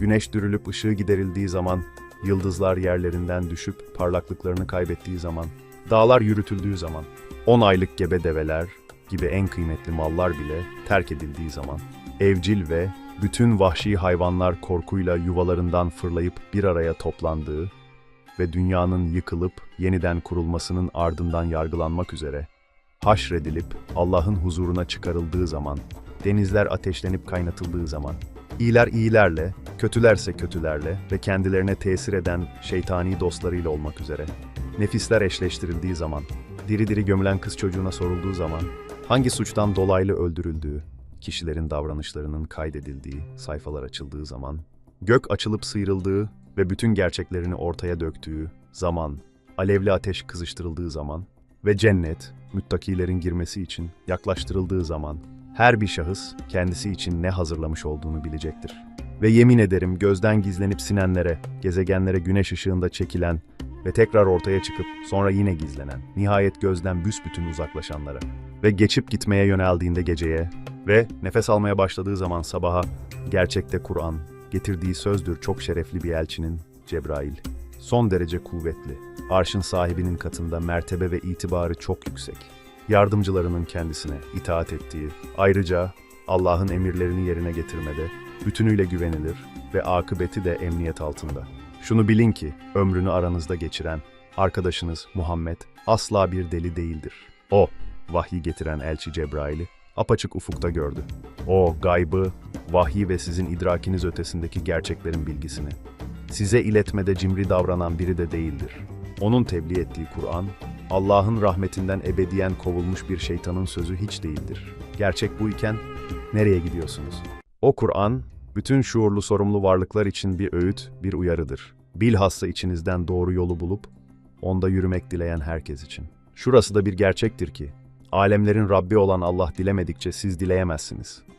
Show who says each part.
Speaker 1: Güneş dürülüp ışığı giderildiği zaman, yıldızlar yerlerinden düşüp parlaklıklarını kaybettiği zaman, dağlar yürütüldüğü zaman, on aylık gebe develer gibi en kıymetli mallar bile terk edildiği zaman, evcil ve bütün vahşi hayvanlar korkuyla yuvalarından fırlayıp bir araya toplandığı ve dünyanın yıkılıp yeniden kurulmasının ardından yargılanmak üzere, haşredilip Allah'ın huzuruna çıkarıldığı zaman, denizler ateşlenip kaynatıldığı zaman, iyiler iyilerle, kötülerse kötülerle ve kendilerine tesir eden şeytani dostlarıyla olmak üzere, nefisler eşleştirildiği zaman, diri diri gömülen kız çocuğuna sorulduğu zaman, hangi suçtan dolaylı öldürüldüğü, kişilerin davranışlarının kaydedildiği sayfalar açıldığı zaman, gök açılıp sıyrıldığı ve bütün gerçeklerini ortaya döktüğü zaman, alevli ateş kızıştırıldığı zaman ve cennet, müttakilerin girmesi için yaklaştırıldığı zaman, her bir şahıs kendisi için ne hazırlamış olduğunu bilecektir. Ve yemin ederim gözden gizlenip sinenlere, gezegenlere güneş ışığında çekilen ve tekrar ortaya çıkıp sonra yine gizlenen, nihayet gözden büsbütün uzaklaşanlara ve geçip gitmeye yöneldiğinde geceye ve nefes almaya başladığı zaman sabaha, gerçekte Kur'an, getirdiği sözdür çok şerefli bir elçinin, Cebrail. Son derece kuvvetli, arşın sahibinin katında mertebe ve itibarı çok yüksek. Yardımcılarının kendisine itaat ettiği, ayrıca Allah'ın emirlerini yerine getirmede bütünüyle güvenilir ve akıbeti de emniyet altında. Şunu bilin ki ömrünü aranızda geçiren arkadaşınız Muhammed asla bir deli değildir. O, vahyi getiren elçi Cebrail'i apaçık ufukta gördü. O, gaybı, vahyi ve sizin idrakiniz ötesindeki gerçeklerin bilgisini. Size iletmede cimri davranan biri de değildir. Onun tebliğ ettiği Kur'an, Allah'ın rahmetinden ebediyen kovulmuş bir şeytanın sözü hiç değildir. Gerçek bu iken nereye gidiyorsunuz? O Kur'an, bütün şuurlu sorumlu varlıklar için bir öğüt, bir uyarıdır. Bilhassa içinizden doğru yolu bulup, onda yürümek dileyen herkes için. Şurası da bir gerçektir ki, alemlerin Rabbi olan Allah dilemedikçe siz dileyemezsiniz.